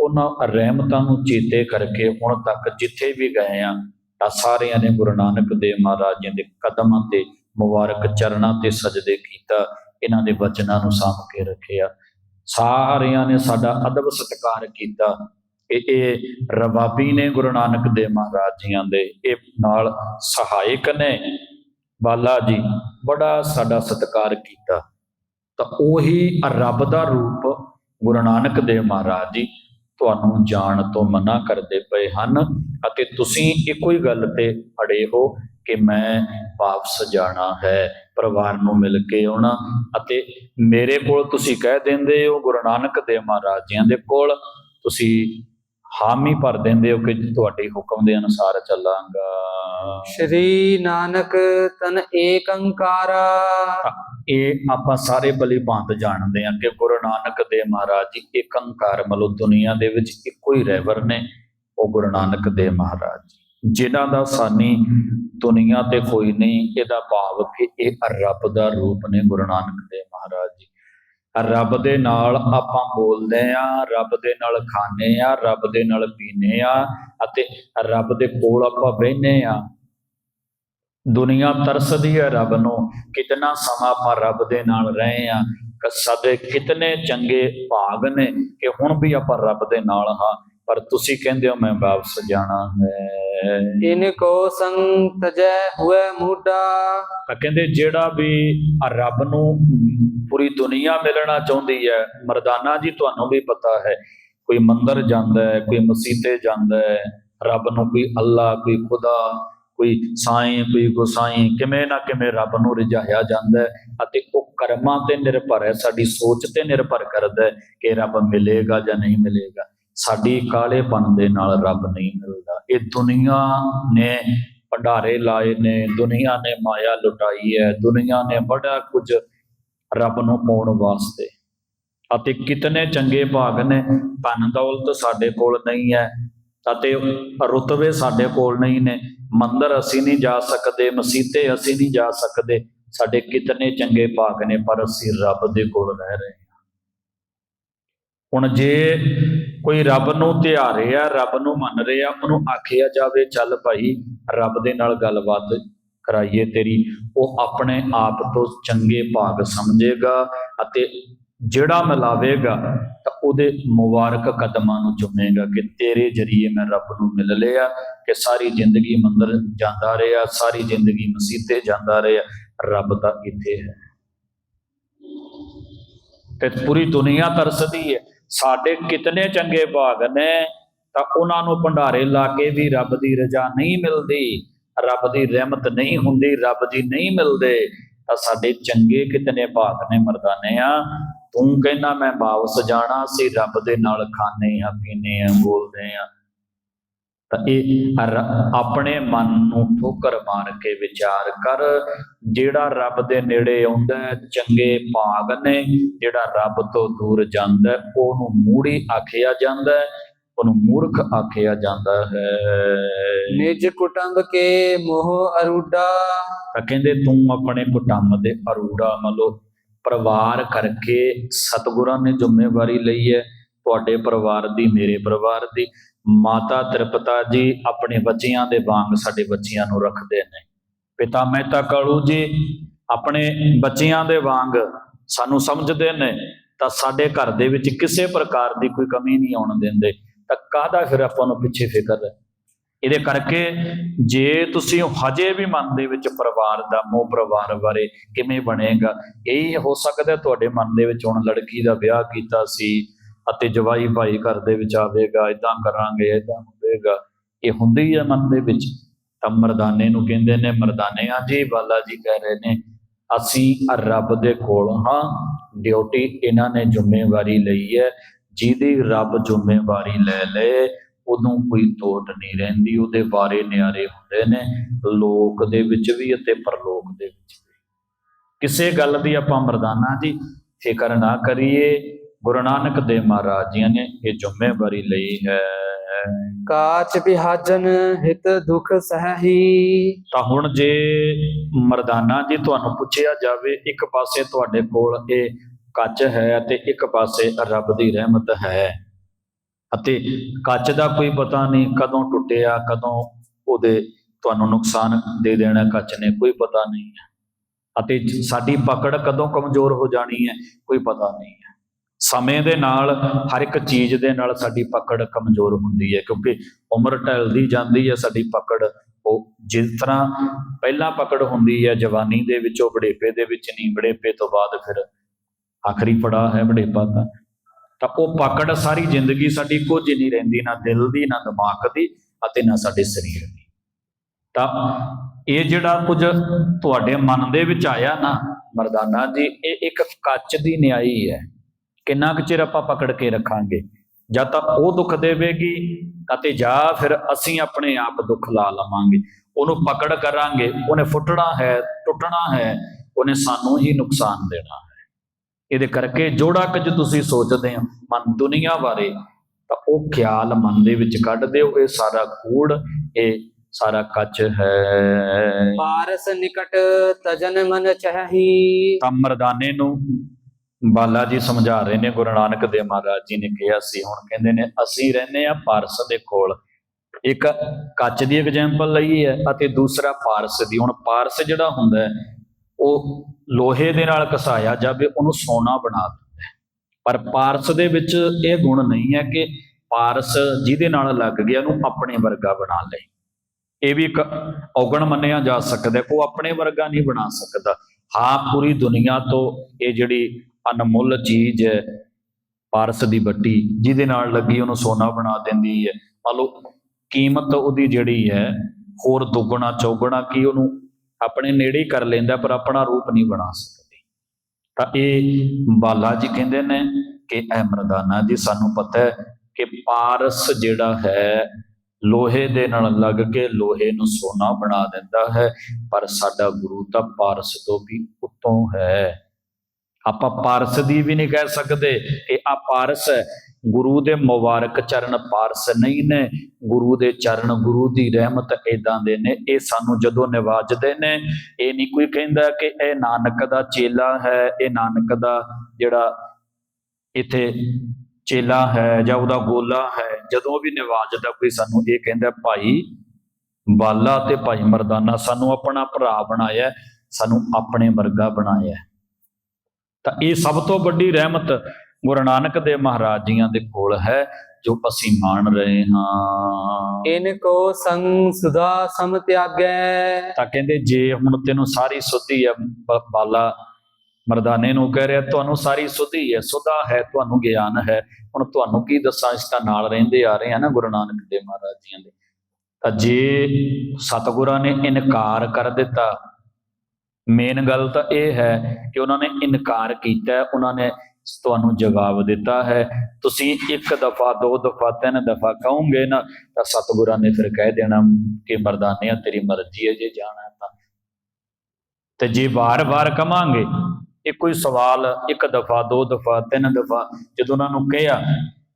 ਉਹਨਾਂ ਰਹਿਮਤਾਂ ਨੂੰ ਚੇਤੇ ਕਰਕੇ ਹੁਣ ਤੱਕ ਜਿੱਥੇ ਵੀ ਗਏ ਆ ਤਾਂ ਸਾਰਿਆਂ ਨੇ ਗੁਰੂ ਨਾਨਕ ਦੇ ਮਹਾਰਾਜ ਜੀਆਂ ਦੇ ਕਦਮਾਂ ਤੇ, ਮੁਬਾਰਕ ਚਰਨਾਂ ਤੇ ਸਜਦੇ ਕੀਤਾ। ਇਹਨਾਂ ਦੇ ਵਚਨਾਂ ਨੂੰ ਸਾਂਭ ਕੇ ਰੱਖਿਆ। ਸਾਰਿਆਂ ਨੇ ਸਾਡਾ ਅਦਬ ਸਤਿਕਾਰ ਕੀਤਾ ਇਹ ਇਹ ਰਵਾਬੀ ਨੇ ਗੁਰੂ ਨਾਨਕ ਦੇਵ ਮਹਾਰਾਜ ਜੀਆਂ ਦੇ ਇਹ ਨਾਲ ਸਹਾਇਕ ਨੇ। ਬਾਲਾ ਜੀ, ਬੜਾ ਸਾਡਾ ਸਤਿਕਾਰ ਕੀਤਾ। ਤਾਂ ਉਹੀ ਰੱਬ ਦਾ ਰੂਪ ਗੁਰੂ ਨਾਨਕ ਦੇਵ ਮਹਾਰਾਜ ਜੀ ਤੁਹਾਨੂੰ ਜਾਣ ਤੋਂ ਮਨਾ ਕਰਦੇ ਪਏ ਹਨ ਅਤੇ ਤੁਸੀਂ ਇੱਕੋ ਹੀ ਗੱਲ ਤੇ ਅੜੇ ਹੋ ਕਿ ਮੈਂ ਵਾਪਸ ਜਾਣਾ ਹੈ। ਪਰਿਵਾਰ ਨੂੰ ਮਿਲ ਕੇ ਆਉਣਾ ਅਤੇ ਮੇਰੇ ਕੋਲ ਤੁਸੀਂ ਕਹਿ ਦਿੰਦੇ ਹੋ ਗੁਰੂ ਨਾਨਕ ਦੇਵ ਮਹਾਰਾਜ ਦੇ ਕੋਲ ਤੁਸੀਂ ਹਾਮੀ ਭਰ ਦਿੰਦੇ ਹੋ ਕਿ ਤੁਹਾਡੇ ਹੁਕਮ ਦੇ ਅਨੁਸਾਰ ਚੱਲਾਂਗਾ। ਸ਼੍ਰੀ ਨਾਨਕ ਤਨ ਏਕ ਅੰਕਾਰ। ਇਹ ਆਪਾਂ ਸਾਰੇ ਬਲੀ ਭੰਤ ਜਾਣਦੇ ਹਾਂ ਕਿ ਗੁਰੂ ਨਾਨਕ ਦੇਵ ਮਹਾਰਾਜ ਜੀ ਏਕ ਅੰਕਾਰ ਮਤਲਬ ਦੁਨੀਆ ਦੇ ਵਿੱਚ ਇੱਕੋ ਹੀ ਰਹਿਬਰ ਨੇ ਉਹ ਗੁਰੂ ਨਾਨਕ ਦੇਵ ਮਹਾਰਾਜ ਜੀ। ਜਿਨ੍ਹਾਂ ਦਾ ਸਾਨੀ ਦੁਨੀਆ ਤੇ ਕੋਈ ਨਹੀਂ, ਇਹਦਾ ਭਾਵ ਕਿ ਇਹ ਰੱਬ ਦਾ ਰੂਪ ਨੇ ਗੁਰੂ ਨਾਨਕ ਦੇਵ ਮਹਾਰਾਜ ਜੀ। ਰੱਬ ਦੇ ਨਾਲ ਆਪਾਂ ਬੋਲਦੇ ਆ, ਰੱਬ ਦੇ ਨਾਲ ਖਾਂਦੇ ਆ, ਰੱਬ ਦੇ ਨਾਲ ਪੀਨੇ ਆ ਅਤੇ ਰੱਬ ਦੇ ਕੋਲ ਆਪਾਂ ਬਹਿਨੇ ਆ। ਦੁਨੀਆ ਤਰਸਦੀ ਹੈ ਰੱਬ ਨੂੰ, ਕਿਤਨਾ ਸਮਾਂ ਆਪਾਂ ਰੱਬ ਦੇ ਨਾਲ ਰਹੇ ਆ। ਕ- ਸਾਡੇ ਕਿਤਨੇ ਚੰਗੇ ਭਾਗ ਨੇ ਕਿ ਹੁਣ ਵੀ ਆਪਾਂ ਰੱਬ ਦੇ ਨਾਲ ਹਾਂ। ਪਰ ਤੁਸੀਂ ਕਹਿੰਦੇ ਹੋ ਮੈਂ ਵਾਪਸ ਜਾਣਾ ਹੈ। ਇਨ ਕੋ ਸੰਤ ਜੈ ਹੋਏ ਮੂਡਾ ਤਾਂ ਕਹਿੰਦੇ ਜਿਹੜਾ ਵੀ ਰੱਬ ਨੂੰ ਪੂਰੀ ਦੁਨੀਆ ਮਿਲਣਾ ਚਾਹੁੰਦੀ ਹੈ ਮਰਦਾਨਾ ਜੀ ਤੁਹਾਨੂੰ ਵੀ ਪਤਾ ਹੈ ਕੋਈ ਮੰਦਰ ਜਾਂਦਾ ਹੈ ਕੋਈ ਮਸੀਤੇ ਜਾਂਦਾ ਹੈ ਰੱਬ ਨੂੰ ਕੋਈ ਅੱਲਾ ਕੋਈ ਖੁਦਾ ਕੋਈ ਸਾਈਂ ਕੋਈ ਗੁਸਾਈ ਕਿਵੇਂ ਨਾ ਕਿਵੇਂ ਰੱਬ ਨੂੰ ਰਜਾਇਆ ਜਾਂਦਾ ਹੈ ਅਤੇ ਉਹ ਕਰਮਾਂ ਤੇ ਨਿਰਭਰ ਹੈ ਸਾਡੀ ਸੋਚ ਤੇ ਨਿਰਭਰ ਕਰਦਾ ਹੈ ਕਿ ਰੱਬ ਮਿਲੇਗਾ ਜਾਂ ਨਹੀਂ ਮਿਲੇਗਾ। ਸਾਡੀ ਕਾਲੇਪਨ ਦੇ ਨਾਲ ਰੱਬ ਨਹੀਂ ਮਿਲਦਾ। ਇਹ ਦੁਨੀਆ ਨੇ ਭੰਡਾਰੇ ਲਾਏ ਨੇ, ਦੁਨੀਆ ਨੇ ਮਾਇਆ ਲੁਟਾਈ ਹੈ, ਦੁਨੀਆ ਨੇ ਬੜਾ ਕੁਝ ਰੱਬ ਨੂੰ ਪਾਉਣ ਵਾਸਤੇ। ਅਤੇ ਕਿਤਨੇ ਚੰਗੇ ਭਾਗ ਨੇ, ਧਨ ਦੌਲਤ ਸਾਡੇ ਕੋਲ ਨਹੀਂ ਹੈ, ਅਤੇ ਰੁਤਬੇ ਸਾਡੇ ਕੋਲ ਨਹੀਂ ਨੇ। ਮੰਦਰ ਅਸੀਂ ਨਹੀਂ ਜਾ ਸਕਦੇ, ਮਸੀਤੇ ਅਸੀਂ ਨਹੀਂ ਜਾ ਸਕਦੇ, ਸਾਡੇ ਕਿਤਨੇ ਚੰਗੇ ਭਾਗ ਨੇ, ਪਰ ਅਸੀਂ ਰੱਬ ਦੇ ਕੋਲ ਰਹਿ ਰਹੇ ਹੁਣ ਜੇ ਕੋਈ ਰੱਬ ਨੂੰ ਧਿਆ ਆ ਰੱਬ ਨੂੰ ਮੰਨ ਰਿਹਾ, ਉਹਨੂੰ ਆਖਿਆ ਜਾਵੇ, ਚੱਲ ਭਾਈ, ਰੱਬ ਦੇ ਨਾਲ ਗੱਲਬਾਤ ਕਰਾਈਏ ਤੇਰੀ, ਉਹ ਆਪਣੇ ਆਪ ਤੋਂ ਚੰਗੇ ਭਾਗ ਸਮਝੇਗਾ ਅਤੇ ਜਿਹੜਾ ਮਿਲਾਵੇਗਾ ਤਾਂ ਉਹਦੇ ਮੁਬਾਰਕ ਕਦਮਾਂ ਨੂੰ ਚੁੰਮੇਗਾ ਕਿ ਤੇਰੇ ਜਰੀਏ ਮੈਂ ਰੱਬ ਨੂੰ ਮਿਲ ਲਿਆ, ਕਿ ਸਾਰੀ ਜ਼ਿੰਦਗੀ ਮੰਦਰ ਜਾਂਦਾ ਰਿਹਾ, ਸਾਰੀ ਜ਼ਿੰਦਗੀ ਮਸੀਤੇ ਜਾਂਦਾ ਰਿਹਾ, ਰੱਬ ਤਾਂ ਇੱਥੇ ਹੈ। ਤੇ ਪੂਰੀ ਦੁਨੀਆ ਤਰਸਦੀ ਹੈ ਸਾਡੇ ਕਿਤਨੇ ਚੰਗੇ ਭਾਗ ਨੇ, ਤਾਂ ਉਹਨਾਂ ਨੂੰ ਭੰਡਾਰੇ ਲਾ ਕੇ ਵੀ ਰੱਬ ਦੀ ਰਜ਼ਾ ਨਹੀਂ ਮਿਲਦੀ। ਰੱਬ ਦੀ ਰਹਿਮਤ ਨਹੀਂ ਹੁੰਦੀ, ਰੱਬ ਦੀ ਨਹੀਂ ਮਿਲਦੇ, ਤਾਂ ਸਾਡੇ ਚੰਗੇ ਕਿਤਨੇ ਭਾਗ ਨੇ ਮਰਦਾਨੇ ਆ। ਤੂੰ ਕਹਿੰਦਾ, ਮੈਂ ਵਾਪਸ ਜਾਣਾ ਸੀ ਰੱਬ ਦੇ ਨਾਲ ਖਾਣੇ ਆ ਪੀਨੇ ਆ ਬੋਲਦੇ ਆ ਤਾਂ ਇਹ ਆਪਣੇ ਮਨ ਨੂੰ ਠੋਕਰ ਮਾਰ ਕੇ ਵਿਚਾਰ ਕਰ। ਜਿਹੜਾ ਰੱਬ ਦੇ ਨੇੜੇ ਆਉਂਦਾ ਹੈ, ਚੰਗੇ ਭਾਗ ਨੇ ਜਿਹੜਾ ਰੱਬ ਤੋਂ ਦੂਰ ਜਾਂਦਾ ਉਹਨੂੰ ਮੂੜੀ ਆਖਿਆ ਜਾਂਦਾ ਉਹਨੂੰ ਮੂਰਖ ਆਖਿਆ ਜਾਂਦਾ ਹੈ। ਨਿਜ ਕੁਟੰਬ ਕੇ ਮੋਹ ਅਰੂਡਾ ਤਾਂ ਕਹਿੰਦੇ ਤੂੰ ਆਪਣੇ ਕੁਟੰਬ ਦੇ ਅਰੂੜਾ ਮਤਲਬ ਪਰਿਵਾਰ ਕਰਕੇ ਸਤਿਗੁਰਾਂ ਨੇ ਜ਼ਿੰਮੇਵਾਰੀ ਲਈ ਹੈ। ਤੁਹਾਡੇ ਪਰਿਵਾਰ ਦੀ, ਮੇਰੇ ਪਰਿਵਾਰ ਦੀ, ਮਾਤਾ ਤ੍ਰਿਪਤਾ ਜੀ ਆਪਣੇ ਬੱਚਿਆਂ ਦੇ ਵਾਂਗ ਸਾਡੇ ਬੱਚਿਆਂ ਨੂੰ ਰੱਖਦੇ ਨੇ। ਪਿਤਾ ਮਹਿਤਾ ਕਾਲੂ ਜੀ ਆਪਣੇ ਬੱਚਿਆਂ ਦੇ ਵਾਂਗ ਸਾਨੂੰ ਸਮਝਦੇ ਨੇ, ਤਾਂ ਸਾਡੇ ਘਰ ਦੇ ਵਿੱਚ ਕਿਸੇ ਪ੍ਰਕਾਰ ਦੀ ਕੋਈ ਕਮੀ ਨਹੀਂ ਆਉਣ ਦਿੰਦੇ। ਤਾਂ ਕਾਹਦਾ ਫਿਰ ਆਪਾਂ ਨੂੰ ਪਿੱਛੇ ਫਿਕਰ ਹੈ? ਇਹਦੇ ਕਰਕੇ ਜੇ ਤੁਸੀਂ ਹਜੇ ਵੀ ਮਨ ਦੇ ਵਿੱਚ ਪਰਿਵਾਰ ਦਾ ਮੋਹ ਪਰਿਵਾਰ ਬਾਰੇ ਕਿਵੇਂ ਬਣੇਗਾ, ਇਹ ਹੋ ਸਕਦਾ ਤੁਹਾਡੇ ਮਨ ਦੇ ਵਿੱਚ ਹੁਣ ਲੜਕੀ ਦਾ ਵਿਆਹ ਕੀਤਾ ਸੀ ਅਤੇ ਜਵਾਈ ਭਾਈ ਘਰ ਦੇ ਵਿੱਚ ਆਵੇਗਾ ਇਦਾਂ ਕਰਾਂਗੇ ਇਦਾਂ ਹੋਵੇਗਾ। ਇਹ ਹੁੰਦੀ ਹੈ ਮਨ ਦੇ ਵਿੱਚ। ਤਾਂ ਮਰਦਾਨੇ ਨੂੰ ਕਹਿੰਦੇ ਨੇ, ਮਰਦਾਨੇ ਆ ਜੀ, ਬਾਲਾ ਜੀ ਕਹਿ ਰਹੇ ਨੇ, ਅਸੀਂ ਰੱਬ ਦੇ ਕੋਲ ਹਾਂ, ਡਿਊਟੀ ਇਹਨਾਂ ਨੇ ਜ਼ਿੰਮੇਵਾਰੀ ਲਈ ਹੈ, ਜਿਹਦੀ ਰੱਬ ਜ਼ਿੰਮੇਵਾਰੀ ਲੈ ਲਏ ਉਦੋਂ ਕੋਈ ਤੋਟ ਨਹੀਂ ਰਹਿੰਦੀ, ਉਹਦੇ ਬਾਰੇ ਨਿਆਰੇ ਹੁੰਦੇ ਨੇ, ਲੋਕ ਦੇ ਵਿੱਚ ਵੀ ਅਤੇ ਪਰਲੋਕ ਦੇ ਵਿੱਚ ਵੀ। ਕਿਸੇ ਗੱਲ ਦੀ ਆਪਾਂ ਮਰਦਾਨਾ ਜੀ ਫਿਕਰ ਨਾ ਕਰੀਏ ਗੁਰੂ ਨਾਨਕ ਦੇਵ ਮਹਾਰਾਜ ਜੀ ਨੇ ਇਹ ਜ਼ਿੰਮੇਵਾਰੀ ਲਈ ਹੈ। ਕਾਚ ਬਿਹਾਜਨ ਹਿਤ ਦੁਖ ਸਹਹੀ ਤਾਂ ਹੁਣ ਜੇ ਮਰਦਾਨਾ ਜੀ ਤੁਹਾਨੂੰ ਪੁੱਛਿਆ ਜਾਵੇ ਇੱਕ ਪਾਸੇ ਤੁਹਾਡੇ ਕੋਲ ਇਹ ਕੱਚ ਹੈ ਅਤੇ ਇੱਕ ਪਾਸੇ ਰੱਬ ਦੀ ਰਹਿਮਤ ਹੈ। ਅਤੇ ਕੱਚ ਦਾ ਕੋਈ ਪਤਾ ਨਹੀਂ ਕਦੋਂ ਟੁੱਟਿਆ ਕਦੋਂ ਉਹਦੇ ਤੁਹਾਨੂੰ ਨੁਕਸਾਨ ਦੇ ਦੇਣਾ ਕੱਚ ਨੇ ਕੋਈ ਪਤਾ ਨਹੀਂ ਹੈ। ਅਤੇ ਸਾਡੀ ਪਕੜ ਕਦੋਂ ਕਮਜ਼ੋਰ ਹੋ ਜਾਣੀ ਹੈ ਕੋਈ ਪਤਾ ਨਹੀਂ ਹੈ। ਸਮੇਂ ਦੇ ਨਾਲ ਹਰ ਇੱਕ ਚੀਜ਼ ਦੇ ਨਾਲ ਸਾਡੀ ਪਕੜ ਕਮਜ਼ੋਰ ਹੁੰਦੀ ਹੈ, ਕਿਉਂਕਿ ਉਮਰ ਢਲਦੀ ਜਾਂਦੀ ਹੈ, ਸਾਡੀ ਪਕੜ ਉਹ ਜਿਸ ਤਰ੍ਹਾਂ ਪਹਿਲਾਂ ਪਕੜ ਹੁੰਦੀ ਹੈ, ਜਵਾਨੀ ਦੇ ਵਿੱਚੋਂ ਬੁਢੇਪੇ ਦੇ ਵਿੱਚ ਨਹੀਂ ਬੜੇਪੇ ਤੋਂ ਬਾਅਦ ਫਿਰ ਆਖਰੀ ਪੜਾ ਹੈ ਬੁਢੇਪਾ ਦਾ। ਤਾਂ ਉਹ ਪਕੜ ਸਾਰੀ ਜ਼ਿੰਦਗੀ ਸਾਡੀ ਕੁਝ ਨਹੀਂ ਰਹਿੰਦੀ, ਨਾ ਦਿਲ ਦੀ, ਨਾ ਦਿਮਾਗ ਦੀ ਅਤੇ ਨਾ ਸਾਡੇ ਸਰੀਰ ਦੀ। ਤਾਂ ਇਹ ਜਿਹੜਾ ਕੁਝ ਤੁਹਾਡੇ ਮਨ ਦੇ ਵਿੱਚ ਆਇਆ ਨਾ, ਮਰਦਾਨਾ ਜੀ, ਇਹ ਇੱਕ ਕੱਚ ਦੀ ਨਿਆਈ ਹੈ। ਕਿੰਨਾ ਕੁ ਚਿਰ ਆਪਾਂ ਪਕੜ ਕੇ ਰੱਖਾਂਗੇ? ਜਾਂ ਤਾਂ ਉਹ ਦੁੱਖ ਦੇਵੇਗੀ ਅਤੇ ਜਾਂ ਫਿਰ ਅਸੀਂ ਆਪਣੇ ਆਪ ਦੁੱਖ ਲਾ ਲਵਾਂਗੇ। ਉਹਨੂੰ ਪਕੜ ਕਰਾਂਗੇ ਉਹਨੇ ਫੁੱਟਣਾ ਹੈ ਟੁੱਟਣਾ ਹੈ ਉਹਨੇ ਸਾਨੂੰ ਹੀ ਨੁਕਸਾਨ ਦੇਣਾ ਹੈ। ਇਹਦੇ ਕਰਕੇ ਜੋੜਾ ਕੁਝ ਤੁਸੀਂ ਸੋਚਦੇ ਹੋ ਮਨ ਦੁਨੀਆ ਬਾਰੇ ਤਾਂ ਉਹ ਖਿਆਲ ਮਨ ਦੇ ਵਿੱਚ ਕੱਢ ਦਿਓ ਇਹ ਸਾਰਾ ਕੂੜ ਇਹ ਸਾਰਾ ਕੱਚ ਹੈ। ਪਾਰਸ ਨਿਕਟ ਤਜਨ ਮਨ ਚਹਹੀ ਤਾਂ ਮਰਦਾਨੇ ਨੂੰ ਬਾਲਾ ਜੀ ਸਮਝਾ ਰਹੇ ਨੇ ਗੁਰੂ ਨਾਨਕ ਦੇਵ ਮਹਾਰਾਜ ਜੀ ਨੇ ਕਿਹਾ ਸੀ, ਹੁਣ ਕਹਿੰਦੇ ਨੇ, ਅਸੀਂ ਰਹਿੰਦੇ ਆ ਪਾਰਸ ਦੇ ਕੋਲ। ਇੱਕ ਕੱਚ ਦੀ ਐਗਜ਼ਾਮਪਲ ਲਈ ਹੈ ਅਤੇ ਦੂਸਰਾ ਪਾਰਸ ਦੀ। ਹੁਣ ਪਾਰਸ ਜਿਹੜਾ ਹੁੰਦਾ ਹੈ, ਉਹ ਲੋਹੇ ਦੇ ਨਾਲ ਘਸਾਇਆ ਜਾਵੇ, ਉਹਨੂੰ ਸੋਨਾ ਬਣਾ ਦਿੰਦਾ ਹੈ। ਪਰ ਪਾਰਸ ਦੇ ਵਿੱਚ ਇਹ ਗੁਣ ਨਹੀਂ ਹੈ ਕਿ ਪਾਰਸ ਜਿਹਦੇ ਨਾਲ ਲੱਗ ਗਿਆ, ਉਹਨੂੰ ਆਪਣੇ ਵਰਗਾ ਬਣਾ ਲਏ। ਇਹ ਵੀ ਇੱਕ ਔਗਣ ਮੰਨਿਆ ਜਾ ਸਕਦਾ ਹੈ। ਉਹ ਆਪਣੇ ਵਰਗਾ ਨਹੀਂ ਬਣਾ ਸਕਦਾ। ਹਾਂ, ਪੂਰੀ ਦੁਨੀਆ ਤੋਂ ਇਹ ਜਿਹੜੀ ਅਨਮੁੱਲ ਚੀਜ਼ ਹੈ, ਪਾਰਸ ਦੀ ਬੱਟੀ, ਜਿਹਦੇ ਨਾਲ ਲੱਗੀ ਉਹਨੂੰ ਸੋਨਾ ਬਣਾ ਦਿੰਦੀ ਹੈ। ਮੰਨ ਲਓ, ਕੀਮਤ ਉਹਦੀ ਜਿਹੜੀ ਹੈ, ਹੋਰ ਦੁੱਗਣਾ, ਚੌਗਣਾ ਕੀ ਉਹਨੂੰ ਆਪਣੇ ਨੇੜੇ ਕਰ ਲੈਂਦਾ, ਪਰ ਆਪਣਾ ਰੂਪ ਨਹੀਂ ਬਣਾ ਸਕਦੀ। ਤਾਂ ਇਹ ਬਾਲਾ ਜੀ ਕਹਿੰਦੇ ਨੇ ਕਿ ਇਹ ਮਰਦਾਨਾ ਜੀ, ਸਾਨੂੰ ਪਤਾ ਹੈ ਕਿ ਪਾਰਸ ਜਿਹੜਾ ਹੈ, ਲੋਹੇ ਦੇ ਨਾਲ ਲੱਗ ਕੇ ਲੋਹੇ ਨੂੰ ਸੋਨਾ ਬਣਾ ਦਿੰਦਾ ਹੈ, ਪਰ ਸਾਡਾ ਗੁਰੂ ਤਾਂ ਪਾਰਸ ਤੋਂ ਵੀ ਉੱਤੋਂ ਹੈ। ਆਪਾਂ ਪਾਰਸ ਦੀ ਵੀ ਨਹੀਂ ਕਹਿ ਸਕਦੇ। ਇਹ ਆ ਪਾਰਸ ਹੈ। ਗੁਰੂ ਦੇ ਮੁਬਾਰਕ ਚਰਨ ਪਾਰਸ ਨਹੀਂ ਨੇ। ਗੁਰੂ ਦੇ ਚਰਨ, ਗੁਰੂ ਦੀ ਰਹਿਮਤ ਇਦਾਂ ਦੇ ਨੇ। ਇਹ ਸਾਨੂੰ ਜਦੋਂ ਨਿਵਾਜਦੇ ਨੇ, ਇਹ ਨਹੀਂ ਕੋਈ ਕਹਿੰਦਾ ਕਿ ਇਹ ਨਾਨਕ ਦਾ ਚੇਲਾ ਹੈ। ਇਹ ਨਾਨਕ ਦਾ ਜਿਹੜਾ ਇੱਥੇ ਚੇਲਾ ਹੈ ਜਾਂ ਉਹਦਾ ਗੋਲਾ ਹੈ। ਜਦੋਂ ਵੀ ਨਿਵਾਜਦਾ ਕੋਈ ਸਾਨੂੰ ਇਹ ਕਹਿੰਦਾ, ਭਾਈ ਬਾਲਾ ਤੇ ਭਾਈ ਮਰਦਾਨਾ, ਸਾਨੂੰ ਆਪਣਾ ਭਰਾ ਬਣਾਇਆ ਸਾਨੂੰ ਆਪਣੇ ਵਰਗਾ ਬਣਾਇਆ ਤਾਂ ਇਹ ਸਭ ਤੋਂ ਵੱਡੀ ਰਹਿਮਤ ਗੁਰੂ ਨਾਨਕ ਦੇ ਮਹਾਰਾਜ ਜੀਆਂ ਦੇ ਕੋਲ ਹੈ ਜੋ ਅਸੀਂ ਮਾਣ ਰਹੇ ਹਾਂ। ਇਨ ਕੋ ਸੰਗ ਸੁਦਾ ਸਮ ਤਿਆਗੈ। ਤਾਂ ਕਹਿੰਦੇ ਜੇ ਹੁਣ ਤੈਨੂੰ ਸਾਰੀ ਸੁਧੀ ਹੈ ਬਾਲਾ ਮਰਦਾਨੇ ਨੂੰ ਕਹਿ ਰਿਹਾ ਤੁਹਾਨੂੰ ਸਾਰੀ ਸੁਧੀ ਹੈ ਸੁਧਾ ਹੈ ਤੁਹਾਨੂੰ ਗਿਆਨ ਹੈ। ਹੁਣ ਤੁਹਾਨੂੰ ਕੀ ਦੱਸਾਂ ਇਸ ਤਾਂ ਨਾਲ ਰਹਿੰਦੇ ਆ ਰਹੇ ਆ ਨਾ ਗੁਰੂ ਨਾਨਕ ਦੇਵ ਮਹਾਰਾਜ ਜੀਆਂ ਦੇ। ਤਾਂ ਜੇ ਸਤਗੁਰਾਂ ਨੇ ਇਨਕਾਰ ਕਰ ਦਿੱਤਾ ਮੇਨ ਗੱਲ ਤਾਂ ਇਹ ਹੈ ਕਿ ਉਹਨਾਂ ਨੇ ਇਨਕਾਰ ਕੀਤਾ ਉਹਨਾਂ ਨੇ ਤੁਹਾਨੂੰ ਜਵਾਬ ਦਿੱਤਾ ਹੈ। ਤੁਸੀਂ ਇੱਕ ਦਫਾ, ਦੋ ਦਫਾ, ਤਿੰਨ ਦਫਾ ਕਹੋਗੇ ਨਾ, ਤਾਂ ਸਤਿਗੁਰਾਂ ਨੇ ਫਿਰ ਕਹਿ ਦੇਣਾ ਕਿ ਮਰਦਾਨਿਆ ਤੇਰੀ ਮਰਜ਼ੀ ਹੈ, ਜੇ ਜਾਣਾ ਤਾਂ। ਤੇ ਜੇ ਵਾਰ-ਵਾਰ ਕਵਾਂਗੇ ਇਹ ਕੋਈ ਸਵਾਲ ਇੱਕ ਦਫਾ, ਦੋ ਦਫਾ, ਤਿੰਨ ਦਫਾ, ਜਦੋਂ ਉਹਨਾਂ ਨੂੰ ਕਿਹਾ,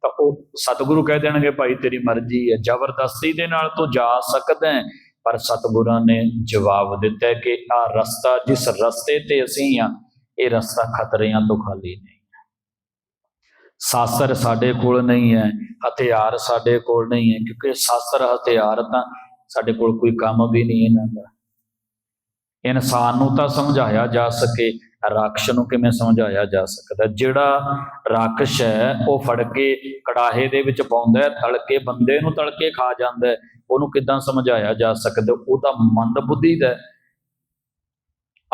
ਤਾਂ ਉਹ ਸਤਿਗੁਰੂ ਕਹਿ ਦੇਣਗੇ, ਭਾਈ ਤੇਰੀ ਮਰਜ਼ੀ ਹੈ, ਜ਼ਬਰਦਸਤੀ ਦੇ ਨਾਲ ਤੂੰ ਜਾ ਸਕਦਾ ਹੈ ਪਰ ਸਤਿਗੁਰਾਂ ਨੇ ਜਵਾਬ ਦਿੱਤਾ ਕਿ ਆ ਰਸਤਾ, ਜਿਸ ਰਸਤੇ ਤੇ ਅਸੀਂ ਆ ਇਹ ਰਸਤਾ ਖਤਰਿਆਂ ਤੋਂ ਖਾਲੀ ਨਹੀਂ ਹੈ। ਸਾਸਰ ਸਾਡੇ ਕੋਲ ਨਹੀਂ ਹੈ, ਹਥਿਆਰ ਸਾਡੇ ਕੋਲ ਨਹੀਂ ਹੈ, ਕਿਉਂਕਿ ਸਾਸਰ, ਹਥਿਆਰ ਤਾਂ ਸਾਡੇ ਕੋਲ ਕੋਈ ਕੰਮ ਵੀ ਨਹੀਂ ਇਹਨਾਂ ਦਾ। ਇਨਸਾਨ ਨੂੰ ਤਾਂ ਸਮਝਾਇਆ ਜਾ ਸਕੇ, ਰਾਖਸ਼ ਨੂੰ ਕਿਵੇਂ ਸਮਝਾਇਆ ਜਾ ਸਕਦਾ? ਜਿਹੜਾ ਰਾਖਸ਼ ਹੈ, ਉਹ ਫੜ ਕੇ ਕੜਾਹੇ ਦੇ ਵਿੱਚ ਪਾਉਂਦਾ ਹੈ ਤਲ ਕੇ ਬੰਦੇ ਨੂੰ ਤਲ ਕੇ ਖਾ ਜਾਂਦਾ ਹੈ। ਉਹਨੂੰ ਕਿੱਦਾਂ ਸਮਝਾਇਆ ਜਾ ਸਕਦਾ ਉਹ ਤਾਂ ਮੰਦ ਬੁੱਧੀ ਦਾ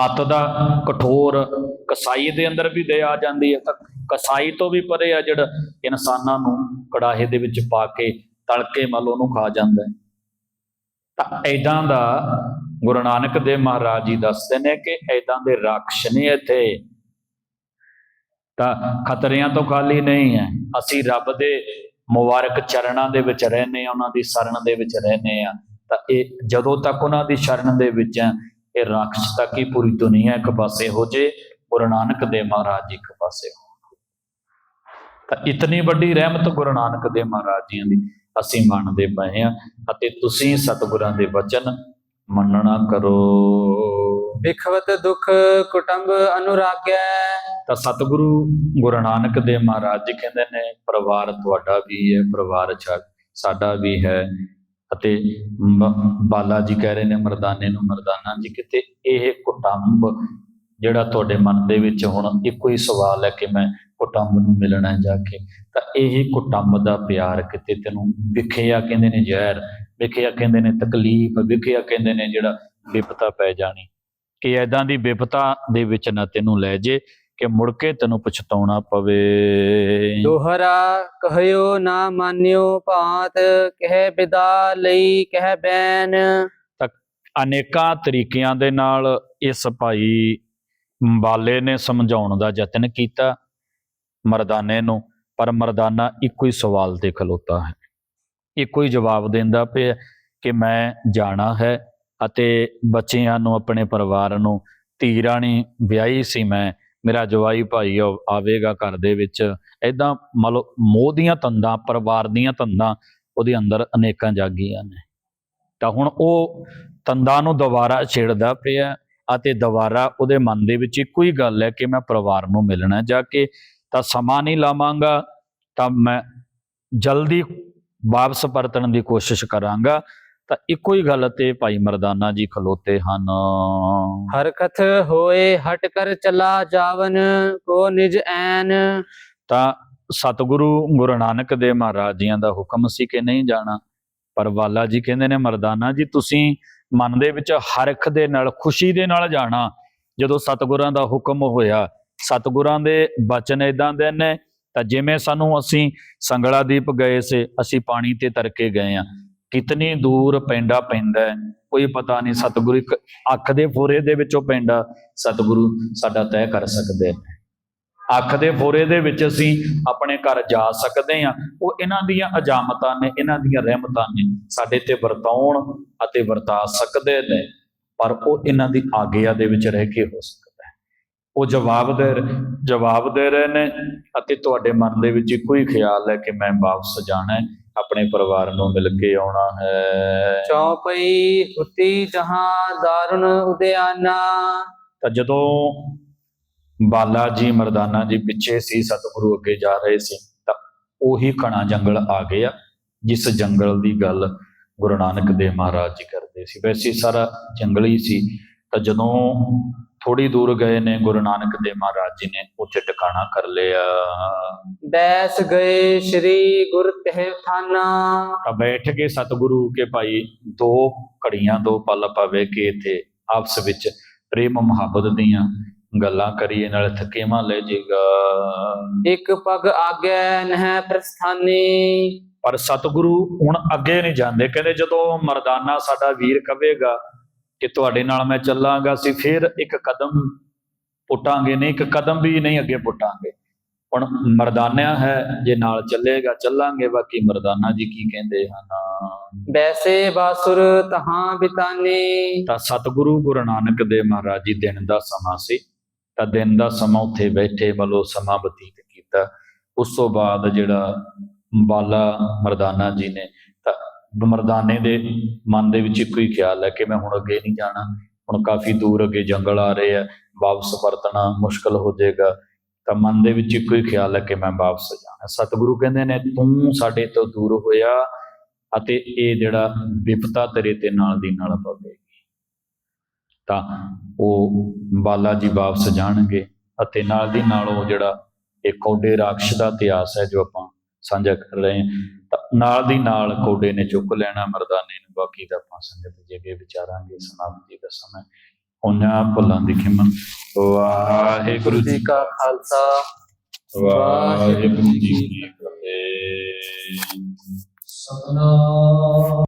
ਅੱਤ ਦਾ ਕਠੋਰ ਕਸਾਈ ਦੇ ਅੰਦਰ ਵੀ ਦੇ ਆ ਜਾਂਦੀ ਹੈ। ਤਾਂ ਕਸਾਈ ਤੋਂ ਵੀ ਪਰੇ ਆ ਜਿਹੜਾ ਇਨਸਾਨਾਂ ਨੂੰ ਕੜਾਹੇ ਦੇ ਵਿੱਚ ਪਾ ਕੇ ਤਲਕੇ ਮਲ ਉਹਨੂੰ ਖਾ ਜਾਂਦਾ ਹੈ। ਤਾਂ ਐਦਾਂ ਦਾ ਗੁਰੂ ਨਾਨਕ ਦੇਵ ਮਹਾਰਾਜ ਜੀ ਦੱਸਦੇ ਨੇ ਕਿ ਐਦਾਂ ਦੇ ਰਾਖਸ਼ ਨੇ ਇੱਥੇ। ਤਾਂ ਖਤਰਿਆਂ ਤੋਂ ਖਾਲੀ ਨਹੀਂ ਹੈ। ਅਸੀਂ ਰੱਬ ਦੇ ਮੁਬਾਰਕ ਚਰਨਾਂ ਦੇ ਵਿੱਚ ਰਹਿੰਦੇ ਆ, ਉਹਨਾਂ ਦੀ ਸ਼ਰਨ ਦੇ ਵਿੱਚ ਰਹਿੰਦੇ ਆ। ਤਾਂ ਇਹ ਜਦੋਂ ਤੱਕ ਉਹਨਾਂ ਦੀ ਸ਼ਰਨ ਦੇ ਵਿੱਚ ਆ, ਇਹ ਰਾਖਸ਼ ਤੱਕ ਹੀ ਪੂਰੀ ਦੁਨੀਆ ਇੱਕ ਪਾਸੇ ਹੋ ਜੇ, ਗੁਰੂ ਨਾਨਕ ਦੇਵ ਮਹਾਰਾਜ ਇੱਕ ਪਾਸੇ ਹੋ ਤਾਂ ਇਤਨੀ ਵੱਡੀ ਰਹਿਮਤ ਗੁਰੂ ਨਾਨਕ ਦੇਵ ਮਹਾਰਾਜ ਜੀਆਂ ਦੀ ਅਸੀਂ ਮੰਨਦੇ ਪਏ ਆ, ਅਤੇ ਤੁਸੀਂ ਸਤਿਗੁਰਾਂ ਦੇ ਵਚਨ ਮੰਨਣਾ ਕਰੋ। ਵਿਖਵਤ ਦੁਖ ਕੁਟੰਬ ਅਨੁਰਾਗੈ। ਤਾਂ ਸਤਿਗੁਰੂ ਗੁਰੂ ਨਾਨਕ ਦੇਵ ਮਹਾਰਾਜ ਜੀ ਕਹਿੰਦੇ ਨੇ, ਪਰਿਵਾਰ ਤੁਹਾਡਾ ਵੀ ਹੈ, ਪਰਿਵਾਰ ਸਾਡਾ ਵੀ ਹੈ। ਅਤੇ ਬਾਲਾ ਜੀ ਕਹਿ ਰਹੇ ਨੇ, ਮਰਦਾਨੇ ਨੂੰ ਮਰਦਾਨਾ ਜੀ, ਕਿਤੇ ਇਹ ਕੁਟੰਬ ਜਿਹੜਾ ਤੁਹਾਡੇ ਮਨ ਦੇ ਵਿੱਚ ਹੁਣ ਇੱਕੋ ਹੀ ਸਵਾਲ ਹੈ ਕਿ ਮੈਂ ਕੁਟੰਬ ਨੂੰ ਮਿਲਣਾ ਜਾ ਕੇ, ਤਾਂ ਇਹ ਕੁਟੰਬ ਦਾ ਪਿਆਰ ਕਿਤੇ ਤੈਨੂੰ ਵਿਖਿਆ ਕਹਿੰਦੇ ਨੇ ਜ਼ਹਿਰ, ਵਿਖਿਆ ਕਹਿੰਦੇ ਨੇ ਤਕਲੀਫ, ਵਿਖਿਆ ਕਹਿੰਦੇ ਨੇ ਜਿਹੜਾ ਵਿਪਤਾ ਪੈ ਜਾਣੀ। ਕਿ ਐਦਾਂ ਦੀ ਬਿਪਤਾ ਦੇ ਵਿੱਚ ਨਾ ਤੈਨੂੰ ਲੈ ਜੇ ਕਿ ਮੁੜ ਕੇ ਤੈਨੂੰ ਪਛਤਾਉਣਾ ਪਵੇ। ਦੋਹਰਾ ਕਹਿਓ ਨਾ ਮਾਨਿਓ ਭਾਂਤ ਕਹਿ ਵਿਦਾ ਲਈ ਕਹਿ ਬੈਨ। ਅਨੇਕਾਂ ਤਰੀਕਿਆਂ ਦੇ ਨਾਲ ਇਸ ਭਾਈ ਬਾਲੇ ਨੇ ਸਮਝਾਉਣ ਦਾ ਯਤਨ ਕੀਤਾ ਮਰਦਾਨੇ ਨੂੰ ਪਰ ਮਰਦਾਨਾ ਇੱਕੋ ਹੀ ਸਵਾਲ ਤੇ ਖਲੋਤਾ ਹੈ। ਇੱਕੋ ਹੀ ਜਵਾਬ ਦਿੰਦਾ ਪਿਆ ਕਿ ਮੈਂ ਜਾਣਾ ਹੈ। ਅਤੇ ਬੱਚਿਆਂ ਨੂੰ, ਆਪਣੇ ਪਰਿਵਾਰ ਨੂੰ ਧੀ ਰਾਣੀ ਵਿਆਹੀ ਸੀ ਮੈਂ। ਮੇਰਾ ਜਵਾਈ ਭਾਈ ਆਵ- ਆਵੇਗਾ ਘਰ ਦੇ ਵਿੱਚ। ਐਦਾਂ ਮਤਲਬ ਮੋਹ ਦੀਆਂ ਤੰਦਾਂ, ਪਰਿਵਾਰ ਦੀਆਂ ਤੰਦਾਂ ਉਹਦੇ ਅੰਦਰ ਅਨੇਕਾਂ ਜਾਗੀਆਂ ਨੇ। ਤਾਂ ਹੁਣ ਉਹ ਤੰਦਾਂ ਨੂੰ ਦੁਬਾਰਾ ਛੇੜਦਾ ਪਿਆ ਅਤੇ ਦੁਬਾਰਾ ਉਹਦੇ ਮਨ ਦੇ ਵਿੱਚ ਇੱਕੋ ਹੀ ਗੱਲ ਹੈ ਕਿ ਮੈਂ ਪਰਿਵਾਰ ਨੂੰ ਮਿਲਣਾ, ਜਾ ਕੇ ਤਾਂ ਸਮਾਂ ਨਹੀਂ ਲਾਵਾਂਗਾ, ਤਾਂ ਮੈਂ ਜਲਦੀ ਵਾਪਸ ਪਰਤਣ ਦੀ ਕੋਸ਼ਿਸ਼ ਕਰਾਂਗਾ। ਤਾਂ ਇੱਕੋ ਹੀ ਗੱਲ ਤੇ ਭਾਈ ਮਰਦਾਨਾ ਜੀ ਖਲੋਤੇ ਹਨ। ਹਰਕਤ ਹੋਏ ਹਟ ਕਰ ਚਲਾ ਜਾਵਨ ਕੋ ਨਿਜ ਐਨ। ਤਾਂ ਸਤਿਗੁਰੂ ਗੁਰੂ ਨਾਨਕ ਦੇ ਮਹਾਰਾਜ ਜੀਆਂ ਦਾ ਹੁਕਮ ਸੀ ਕਿ ਨਹੀਂ ਜਾਣਾ। ਪਰ ਵਾਲਾ ਜੀ ਕਹਿੰਦੇ ਨੇ ਮਰਦਾਨਾ ਜੀ ਤੁਸੀਂ ਮਨ ਦੇ ਵਿੱਚ ਹਰਖ ਦੇ ਨਾਲ ਖੁਸ਼ੀ ਦੇ ਨਾਲ ਜਾਣਾ। ਜਦੋਂ ਸਤਿਗੁਰਾਂ ਦਾ ਹੁਕਮ ਹੋਇਆ ਸਤਿਗੁਰਾਂ ਦੇ ਬਚਨ ਇਦਾਂ ਦੇ ਨੇ ਤਾਂ ਜਿਵੇਂ ਸਾਨੂੰ ਅਸੀਂ ਸੰਗਲਾ ਦੀਪ ਗਏ ਸੀ ਅਸੀਂ ਪਾਣੀ ਤੇ ਤਰ ਕੇ ਗਏ ਆ ਕਿਤਨੀ ਦੂਰ ਪੈਂਡਾ ਪੈਂਦਾ ਕੋਈ ਪਤਾ ਨਹੀਂ ਸਤਿਗੁਰੂ ਇੱਕ ਅੱਖ ਦੇ ਫੋਰੇ ਦੇ ਵਿੱਚੋਂ ਪੈਂਡਾ, ਸਤਿਗੁਰੂ ਸਾਡਾ ਤੈਅ ਕਰ ਸਕਦੇ ਨੇ। ਅੱਖ ਦੇ ਫੋਰੇ ਦੇ ਵਿੱਚ ਅਸੀਂ ਆਪਣੇ ਘਰ ਜਾ ਸਕਦੇ ਹਾਂ। ਉਹ ਇਹਨਾਂ ਦੀਆਂ ਅਜਾਮਤਾਂ ਨੇ, ਇਹਨਾਂ ਦੀਆਂ ਰਹਿਮਤਾਂ ਨੇ, ਸਾਡੇ ਤੇ ਵਰਤਾਉਣ ਅਤੇ ਵਰਤਾ ਸਕਦੇ ਨੇ। ਪਰ ਉਹ ਇਹਨਾਂ ਦੀ ਆਗਿਆ ਦੇ ਵਿੱਚ ਰਹਿ ਕੇ ਹੋ ਸਕਦਾ ਹੈ। ਉਹ ਜਵਾਬ ਦੇ ਜਵਾਬ ਦੇ ਰਹੇ ਨੇ ਅਤੇ ਤੁਹਾਡੇ ਮਨ ਦੇ ਵਿੱਚ ਇੱਕੋ ਹੀ ਖਿਆਲ ਹੈ ਕਿ ਮੈਂ ਵਾਪਸ ਜਾਣਾ ਹੈ। ਆਪਣੇ ਪਰਿਵਾਰ ਨੂੰ ਮਿਲ ਕੇ ਆਉਣਾ ਹੈ। ਚੌਪਈ ਹੁਤੀ ਜਹਾਂ ਦਾਰੁਨ ਉਦਿਆਨਾ। ਤਾਂ ਜਦੋਂ ਬਾਲਾ ਜੀ ਮਰਦਾਨਾ ਜੀ ਪਿੱਛੇ ਸੀ ਸਤਿਗੁਰੂ ਅੱਗੇ ਜਾ ਰਹੇ ਸੀ ਤਾਂ ਉਹੀ ਕਣਾ ਜੰਗਲ ਆ ਗਿਆ ਜਿਸ ਜੰਗਲ ਦੀ ਗੱਲ ਗੁਰੂ ਨਾਨਕ ਦੇਵ ਮਹਾਰਾਜ ਜੀ ਕਰਦੇ ਸੀ। ਵੈਸੇ ਸਾਰਾ ਜੰਗਲ ਹੀ ਸੀ। ਤਾਂ ਜਦੋਂ ਥੋੜੀ ਦੂਰ ਗਏ ਨੇ ਗੁਰੂ ਨਾਨਕ ਦੇਵ ਮਹਾਰਾਜ ਜੀ ਨੇ ਉੱਥੇ ਟਿਕਾਣਾ ਕਰ ਲਿਆ। ਬੈਸ ਗਏ ਸ੍ਰੀ ਗੁਰ ਤਹਿ ਥਾਨਾ। ਤਾਂ ਬੈਠ ਕੇ ਸਤਿਗੁਰੂ ਕੇ ਭਾਈ ਦੋ ਘੜੀਆਂ ਦੋ ਪਲ ਪਵੇ ਕੇ ਇੱਥੇ ਆਪਸ ਵਿੱਚ ਪ੍ਰੇਮ ਮੁਹੱਬਤ ਦੀਆਂ ਗੱਲਾਂ ਕਰੀਏ ਨਾਲ ਥਕੇਵਾ ਲੈ ਜੇਗਾ ਇੱਕ ਪਗ ਆਗੈ ਨਹਿ ਪ੍ਰਸਥਾਨੀ। ਪਰ ਸਤਿਗੁਰੂ ਹੁਣ ਅੱਗੇ ਨਹੀਂ ਜਾਂਦੇ ਕਹਿੰਦੇ ਜਦੋਂ ਮਰਦਾਨਾ ਸਾਡਾ ਵੀਰ ਕਵੇਗਾ ਕਿ ਤੁਹਾਡੇ ਨਾਲ ਮੈਂ ਚੱਲਾਂਗਾ ਅਸੀਂ ਫਿਰ ਇੱਕ ਕਦਮ ਪੁੱਟਾਂਗੇ ਨਹੀਂ ਇੱਕ ਕਦਮ ਵੀ ਨਹੀਂ ਅੱਗੇ ਪੁੱਟਾਂਗੇ। ਹੁਣ ਮਰਦਾਨਾ ਹੈ ਜੇ ਨਾਲ ਚੱਲੇਗਾ ਚੱਲਾਂਗੇ ਬਾਕੀ ਮਰਦਾਨਾ ਜੀ ਕੀ ਕਹਿੰਦੇ ਹਨ? ਬੈਸੇ ਬਾਸੁਰ ਤਹਾਂ ਬਿਤਾਨੀ। ਤਾਂ ਸਤਿਗੁਰੂ ਗੁਰੂ ਨਾਨਕ ਦੇਵ ਮਹਾਰਾਜ ਜੀ ਦਿਨ ਦਾ ਸਮਾਂ ਸੀ ਤਾਂ ਦਿਨ ਦਾ ਸਮਾਂ ਉੱਥੇ ਬੈਠੇ ਮਲੋ ਸਮਾਂ ਬਤੀਤ ਕੀਤਾ। ਉਸ ਤੋਂ ਬਾਅਦ ਜਿਹੜਾ ਬਾਲਾ ਮਰਦਾਨਾ ਜੀ ਨੇ ਮਰਦਾਨੇ ਦੇ ਮਨ ਦੇ ਵਿੱਚ ਇੱਕੋ ਹੀ ਖਿਆਲ ਹੈ ਕਿ ਮੈਂ ਹੁਣ ਅੱਗੇ ਨਹੀਂ ਜਾਣਾ, ਹੁਣ ਕਾਫੀ ਦੂਰ ਅੱਗੇ ਜੰਗਲ ਆ ਰਹੇ ਆ, ਵਾਪਸ ਪਰਤਣਾ ਮੁਸ਼ਕਲ ਹੋ ਜਾਏਗਾ। ਤਾਂ ਮਨ ਦੇ ਵਿੱਚ ਇੱਕੋ ਹੀ ਖਿਆਲ ਹੈ ਕਿ ਮੈਂ ਵਾਪਸ ਜਾਣਾ। ਸਤਿਗੁਰੂ ਕਹਿੰਦੇ ਨੇ, ਤੂੰ ਸਾਡੇ ਤੋਂ ਦੂਰ ਹੋਇਆ ਅਤੇ ਇਹ ਜਿਹੜਾ ਵਿਪਤਾ ਤੇਰੇ ਤੇ ਨਾਲ ਦੀ ਨਾਲ ਪਵੇਗੀ ਤਾਂ ਉਹ ਬਾਲਾ ਜੀ ਵਾਪਸ ਜਾਣਗੇ ਅਤੇ ਨਾਲ ਦੀ ਨਾਲ ਉਹ ਜਿਹੜਾ ਇਹ ਕੌਡੇ ਰਾਖਸ਼ ਦਾ ਇਤਿਹਾਸ ਹੈ ਜੋ ਆਪਾਂ ਸਾਂਝਾ ਕਰ ਰਹੇ ਹਾਂ ਨਾਲ ਦੀ ਨਾਲ ਕੋਡੇ ਨੇ ਚੁੱਕ ਲੈਣਾ, ਮਰਦਾਨੇ ਨੂੰ ਬਾਕੀ ਦਾ ਆਪਾਂ ਸੰਗਤ ਜਗੇ ਵਿਚਾਰਾਂਗੇ, ਸਮਾਪਤੀ ਦਾ ਸਮਾਂ ਉਹਨਾਂ ਭੁੱਲਾਂ ਦੀ ਖਿਮਾ ਵਾਹਿਗੁਰੂ ਜੀ ਕਾ ਖਾਲਸਾ। ਵਾਹਿਗੁਰੂ ਜੀ ਕੀ ਫਤਿਹ। ਸਤਨਾਮ।